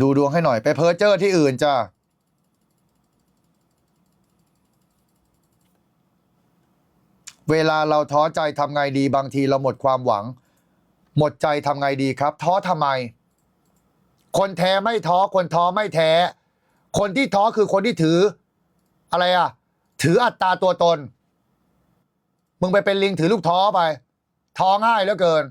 ดูดวงให้หน่อยไปเพ้อเจ้อที่อื่นจ้าเวลาเราท้อใจทำไงดีบางทีเราหมดความหวัง หมดใจทำไงดีครับ ท้อทำไม คนแท้ไม่ท้อคนท้อไม่แท้ คนที่ท้อคือคนที่ถือ อะไรอะถืออัตตาตัวตน มึงไปเป็นลิงถือลูกท้อไป ท้อง่ายเหลือเกิน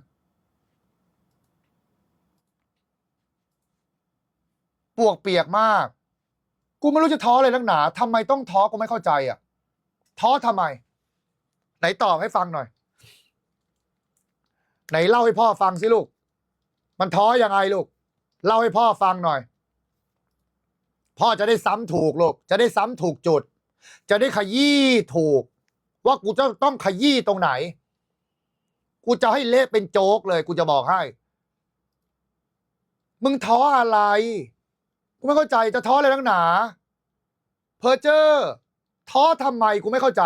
ปวกเปียกมาก กูไม่รู้จะท้อเลยนักหนาทำไมต้องท้อกูไม่เข้าใจอะ ท้อทำไม ไหนตอบให้ฟังหน่อย ไหนเล่าให้พ่อฟังสิลูก มันท้อยังไงลูก เล่าให้พ่อฟังหน่อย พ่อจะได้ซ้ำถูกลูก จะได้ซ้ำถูกจุด จะได้ขยี้ถูก ว่ากูจะต้องขยี้ตรงไหน กูจะให้เละเป็นโจ๊กเลย กูจะบอกให้ มึงท้ออะไร กูไม่เข้าใจจะท้ออะไรนักหนา เพอเจอร์ท้อทำไมกูไม่เข้าใจ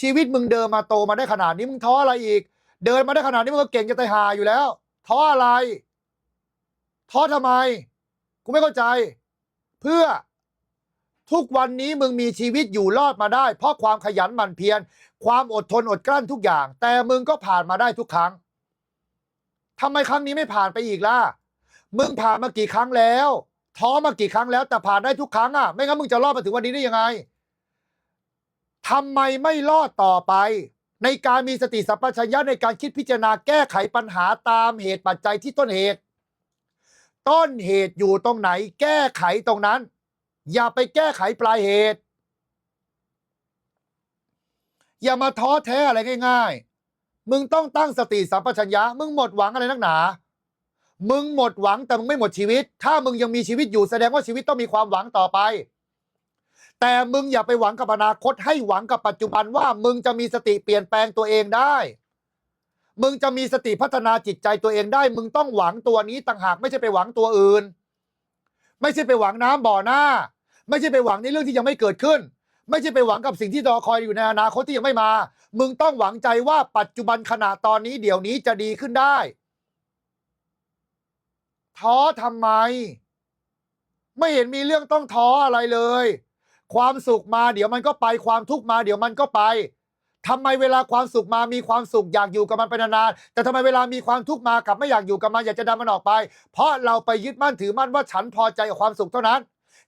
ชีวิตมึงเดินมาโตมาได้ขนาดนี้มึงท้ออะไรอีก เดินมาได้ขนาดนี้มึงก็เก่งจะตายหาอยู่แล้ว ท้ออะไร ท้อทำไม กูไม่เข้าใจ เพื่อทุกวันนี้มึงมีชีวิตอยู่รอดมาได้ เพราะความขยันหมั่นเพียรความอดทนอดกลั้นทุกอย่าง แต่มึงก็ผ่านมาได้ทุกครั้งทำไมครั้งนี้ไม่ผ่านไปอีกล่ะ มึงผ่านมากี่ครั้งแล้ว ท้อมากี่ครั้งแล้วแต่ผ่านได้ทุกครั้งอะไม่งั้นมึงจะรอดมาถึงวันนี้ได้ยังไงทำไมไม่รอดต่อไป ในการมีสติสัมปชัญญะในการคิดพิจารณาแก้ไขปัญหาตามเหตุปัจจัยที่ต้นเหตุ ต้นเหตุอยู่ตรงไหน แก้ไขตรงนั้น อย่าไปแก้ไขปลายเหตุ อย่ามาท้อแท้อะไรง่าย ๆ มึงต้องตั้งสติสัมปชัญญะ มึงหมดหวังอะไรนักหนา มึงหมดหวังแต่มึงไม่หมดชีวิต ถ้ามึงยังมีชีวิตอยู่แสดงว่าชีวิตต้องมีความหวังต่อไป แต่มึงอย่าไปหวังกับอนาคตให้หวังกับปัจจุบันว่า มึงจะมีสติเปลี่ยนแปลงตัวเองได้ มึงจะมีสติพัฒนาจิตใจตัวเองได้ มึงต้องหวังตัวนี้ต่างหากไม่ใช่ไปหวังตัวอื่น ไม่ใช่ไปหวังน้ำบ่อหน้า ไม่ใช่ไปหวังในเรื่องที่ยังไม่เกิดขึ้น ไม่ใช่ไปหวังกับสิ่งที่รอคอยอยู่ในอนาคตที่ยังไม่มา มึงต้องหวังใจว่าปัจจุบันขณะตอนนี้เดี๋ยวนี้จะดีขึ้นได้ ท้อทำไม ไม่เห็นมีเรื่องต้องท้ออะไรเลย ความสุขมาเดี๋ยวมันก็ไปความทุกข์มาเดี๋ยวมันก็ไปทำไมเวลาความสุขมามีความสุขอยากอยู่กับมันไปนานๆแต่ทำไมเวลามีความทุกข์มากลับไม่อยากอยู่กับมันอยากจะดันมันออกไป เพราะเราไปยึดมั่นถือมั่นว่าฉันพอใจกับความสุขเท่านั้น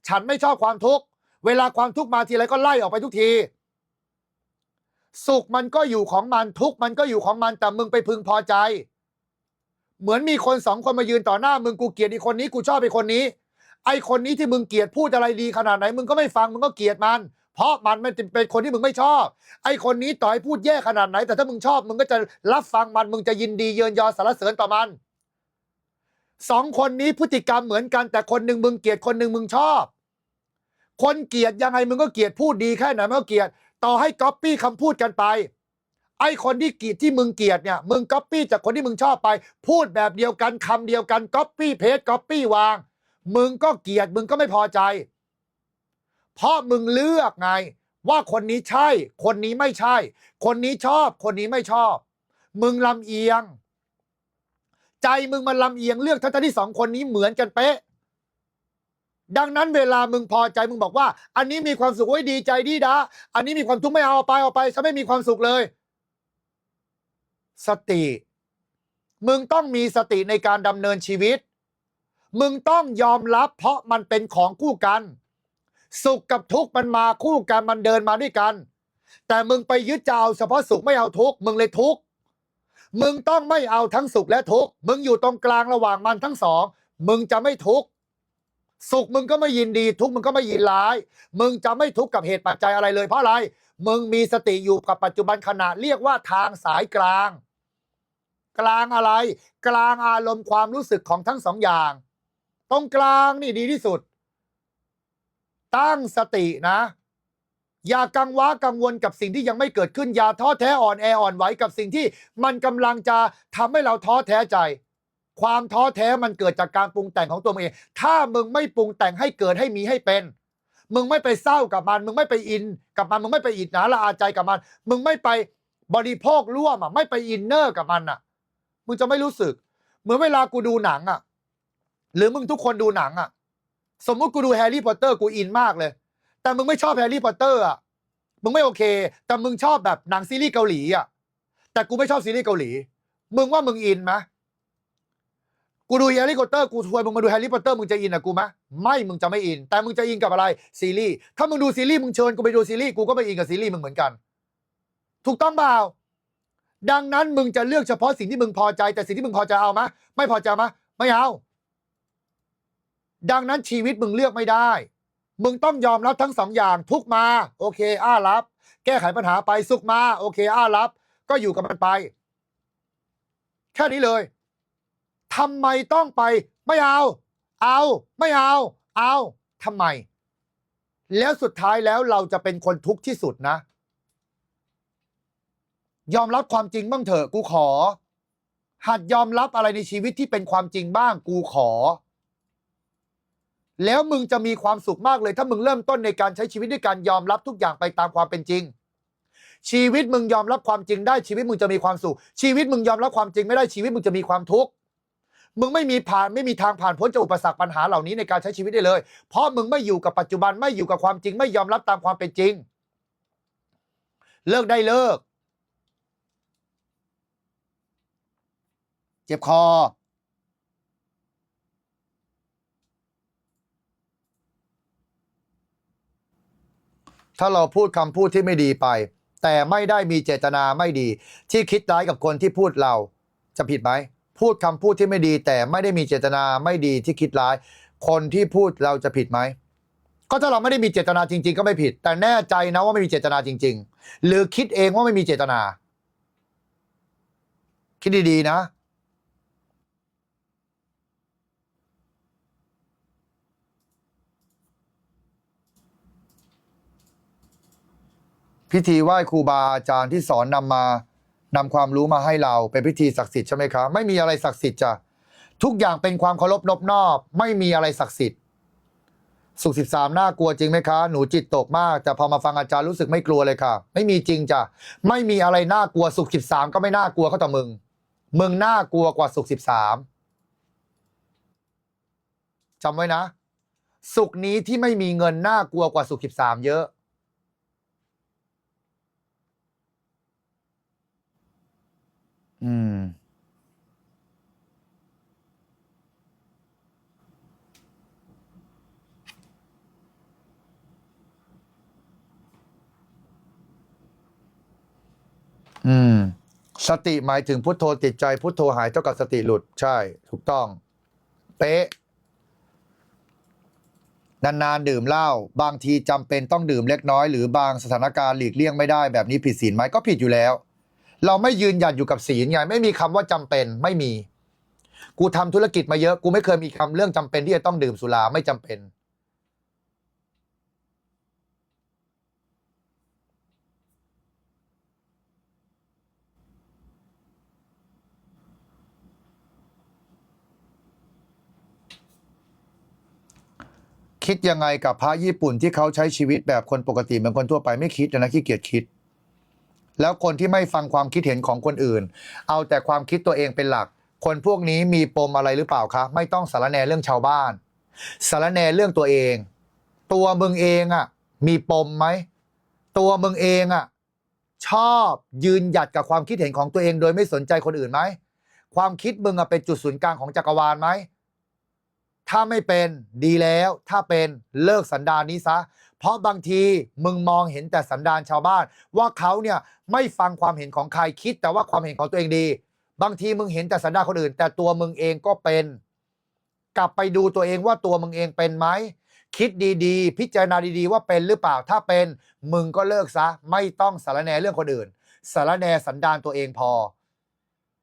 ฉันไม่ชอบความทุกข์เวลาความทุกข์มาทีไรก็ไล่ออกไปทุกที สุขมันก็อยู่ของมันทุกข์มันก็อยู่ของมันแต่มึงไปพึงพอใจ เหมือนมีคนสองคนมายืนต่อหน้ามึงกูเกลียดอีกคนนี้กูชอบไอ้คนนี้ ไอ้คนนี้ที่มึงเกลียดพูดอะไรดีขนาดไหนมึงก็ไม่ฟังมึงก็เกลียดมัน เพราะมันไม่เป็นคนที่มึงไม่ชอบ ไอ้คนนี้ต่อยพูดแย่ขนาดไหน แต่ถ้ามึงชอบมึงก็จะรับฟังมันมึงจะยินดีเยินยอสรรเสริญต่อมันสองคนนี้พฤติกรรมเหมือนกัน แต่คนหนึ่งมึงเกลียดคนหนึ่งมึงชอบ คนเกลียดยังไงมึงก็เกลียดพูดดีแค่ไหนมึงก็เกลียด ต่อให้ก๊อปปี้คำพูดกันไป ไอ้คนที่เกลียดที่มึงเกลียดเนี่ยมึงก๊อปปี้จากคนที่มึงชอบไป พูดแบบเดียวกันคำเดียวกันก๊อปปี้เพจก๊อปปี้วาง มึงก็เกลียดมึงก็ไม่พอใจ เพราะมึงเลือกไง ว่าคนนี้ใช่ คนนี้ไม่ใช่ คนนี้ชอบ คนนี้ไม่ชอบ มึงลำเอียง ใจมึงมันลำเอียงเลือกทั้งที่สองคนนี้เหมือนกันเป๊ะดังนั้นเวลามึงพอใจมึงบอกว่า อันนี้มีความสุขไว้ยดีใจดีดาอันนี้มีความทุกข์ไม่เอาเอาไปเอาไปฉันไม่มีความสุขเลย สติ มึงต้องมีสติในการดำเนินชีวิต มึงต้องยอมรับเพราะมันเป็นของคู่กัน สุขกับทุกข์มันมาคู่กันมันเดินมาด้วยกัน แต่มึงไปยึดจะเอาเฉพาะสุขไม่เอาทุกข์มึงเลยทุกข์มึงต้องไม่เอาทั้งสุขและทุกข์มึงอยู่ตรงกลางระหว่างมันทั้งสอง มึงจะไม่ทุกข์สุขมึงก็ไม่ยินดี ทุกข์มึงก็ไม่ยินร้าย มึงจะไม่ทุกข์กับเหตุปัจจัยอะไรเลยเพราะอะไร มึงมีสติอยู่กับปัจจุบันขณะเรียกว่าทางสายกลาง กลางอะไร กลางอารมณ์ความรู้สึกของทั้งสองอย่าง ตรงกลางนี่ดีที่สุด ตั้งสตินะ อย่ากังวะกังวลกับสิ่งที่ยังไม่เกิดขึ้น อย่าท้อแท้อ่อนแออ่อนไหวกับสิ่งที่มันกำลังจะทำให้เราท้อแท้ใจ ความท้อแท้มันเกิดจากการปรุงแต่งของตัวเอง ถ้ามึงไม่ปรุงแต่งให้เกิดให้มีให้เป็นมึงไม่ไปเศร้ากับมัน มึงไม่ไปอิน กับมัน มึงไม่ไปอิจฉาละอาใจกับมัน มึงไม่ไปบริโภคร่วมอะ ไม่ไปอินเนอร์กับมันอะ มึงจะไม่รู้สึก เหมือนเวลากูดูหนังอะ หรือมึงทุกคนดูหนังอะสมมุติกูดูแฮร์รี่พอตเตอร์กูอินมากเลย แต่มึงไม่ชอบแฮร์รี่พอตเตอร์อะมึงไม่โอเค แต่มึงชอบแบบหนังซีรีส์เกาหลีอะแต่กูไม่ชอบซีรีส์เกาหลี มึงว่ามึงอินไหมกูดูแฮร์รี่พอตเตอร์กูชวนมึงมาดูแฮร์รี่พอตเตอร์มึงจะอินกับกูไหมไม่มึงจะไม่อิน แต่มึงจะอินกับอะไรซีรีส์ถ้ามึงดูซีรีส์มึงเชิญกูไปดูซีรีส์กูก็ไปอินกับซีรีส์มึงเหมือนกัน ถูกต้องเปล่า ดังนั้นมึงจะเลือกเฉพาะสิ่งที่มึงพอใจ แต่สิ่งที่มึงพอใจเอาไหมไม่พอใจไหมไม่เอา ดังนั้นชีวิตมึงเลือกไม่ได้ มึงต้องยอมรับทั้งสองอย่างทุกมา โอเค อ้ารับ แก้ไขปัญหาไปสุขมา โอเค อ้ารับ ก็อยู่กับมันไป แค่นี้เลยทำไมต้องไป ไม่เอา เอา ไม่เอา เอาทำไม แล้วสุดท้ายแล้วเราจะเป็นคนทุกข์ที่สุดนะ ยอมรับความจริงบ้างเถอะกูขอ หัดยอมรับอะไรในชีวิตที่เป็นความจริงบ้างกูขอ แล้วมึงจะมีความสุขมากเลย ถ้ามึงเริ่มต้นในการใช้ชีวิตด้วยการยอมรับทุกอย่างไปตามความเป็นจริง ชีวิตมึงยอมรับความจริงได้ชีวิตมึงจะมีความสุข ชีวิตมึงยอมรับความจริงไม่ได้ชีวิตมึงจะมีความทุกข์มึงไม่มีผ่านไม่มีทางผ่านพ้นจากอุปสรรคปัญหาเหล่านี้ในการใช้ชีวิตได้เลย เพราะมึงไม่อยู่กับปัจจุบันไม่อยู่กับความจริง ไม่ยอมรับตามความเป็นจริง เลิกได้เลิก เจ็บคอ ถ้าเราพูดคำพูดที่ไม่ดีไป แต่ไม่ได้มีเจตนาไม่ดี ที่คิดร้ายกับคนที่พูดเราจะผิดไหมพูดคำพูดที่ไม่ดี แต่ไม่ได้มีเจตนาไม่ดีที่คิดร้าย คนที่พูดเราจะผิดไหมก็ถ้าเราไม่ได้มีเจตนาจริง ๆ ก็ไม่ผิด แต่แน่ใจนะว่าไม่มีเจตนาจริง ๆ หรือคิดเองว่าไม่มีเจตนา คิดดีๆนะ พิธีไหว้ครูบาอาจารย์ที่สอนนำมานำความรู้มาให้เราเป็นพิธีศักดิ์สิทธิ์ใช่ไหมครับไม่มีอะไรศักดิ์สิทธิ์จ้ะทุกอย่างเป็นความเคารพนบนอบ ไม่มีอะไรศักดิ์สิทธิ์ สุขสิบสามน่ากลัวจริงไหมคะ หนูจิตตกมากแต่พอมาฟังอาจารย์รู้สึกไม่กลัวเลยค่ะ ไม่มีจริงจ้ะไม่มีอะไรน่ากลัวสุขสิบสามก็ไม่น่ากลัวเขาต่อมึง มึงน่ากลัวกว่าสุขสิบสามจำไว้นะ สุขนี้ที่ไม่มีเงินน่ากลัวกว่าสุขสิบสามเยอะ สติหมายถึงพุทโธติดใจ พุทโธหายเท่ากับสติหลุดใช่ ถูกต้อง เป๊ะนานๆดื่มเหล้าบางทีจำเป็นต้องดื่มเล็กน้อย หรือบางสถานการณ์หลีกเลี่ยงไม่ได้แบบนี้ผิดศีลไหมก็ผิดอยู่แล้ว เราไม่ยืนหยัดอยู่กับศีลไงไม่มีคำว่าจำเป็นไม่มี กูทำธุรกิจมาเยอะ กูไม่เคยมีคำเรื่องจำเป็นที่จะต้องดื่มสุราไม่จำเป็น คิดยังไงกับพระญี่ปุ่นที่เขาใช้ชีวิตแบบคนปกติเหมือนคนทั่วไปไม่คิดนะขี้เกียจคิด แล้วคนที่ไม่ฟังความคิดเห็นของคนอื่น เอาแต่ความคิดตัวเองเป็นหลัก คนพวกนี้มีปมอะไรหรือเปล่าคะไม่ต้องสารแนเรื่องชาวบ้านสารแนเรื่องตัวเอง ตัวมึงเองอะมีปมไหมตัวมึงเองอะชอบยืนหยัดกับความคิดเห็นของตัวเองโดยไม่สนใจคนอื่นไหมความคิดมึงอะเป็นจุดศูนย์กลางของจักรวาลไหม ถ้าไม่เป็นดีแล้ว ถ้าเป็นเลิกสันดานนี้ซะ เพราะบางทีมึงมองเห็นแต่สันดานชาวบ้าน ว่าเขาเนี่ยไม่ฟังความเห็นของใครคิด แต่ว่าความเห็นของตัวเองดี บางทีมึงเห็นแต่สันดานคนอื่น แต่ตัวมึงเองก็เป็น กลับไปดูตัวเองว่าตัวมึงเองเป็นไหมคิดดีๆ พิจารณาดีๆ ว่าเป็นหรือเปล่าถ้าเป็น มึงก็เลิกซะ ไม่ต้องสารแนเรื่องคนอื่นสารแนสันดานตัวเองพอ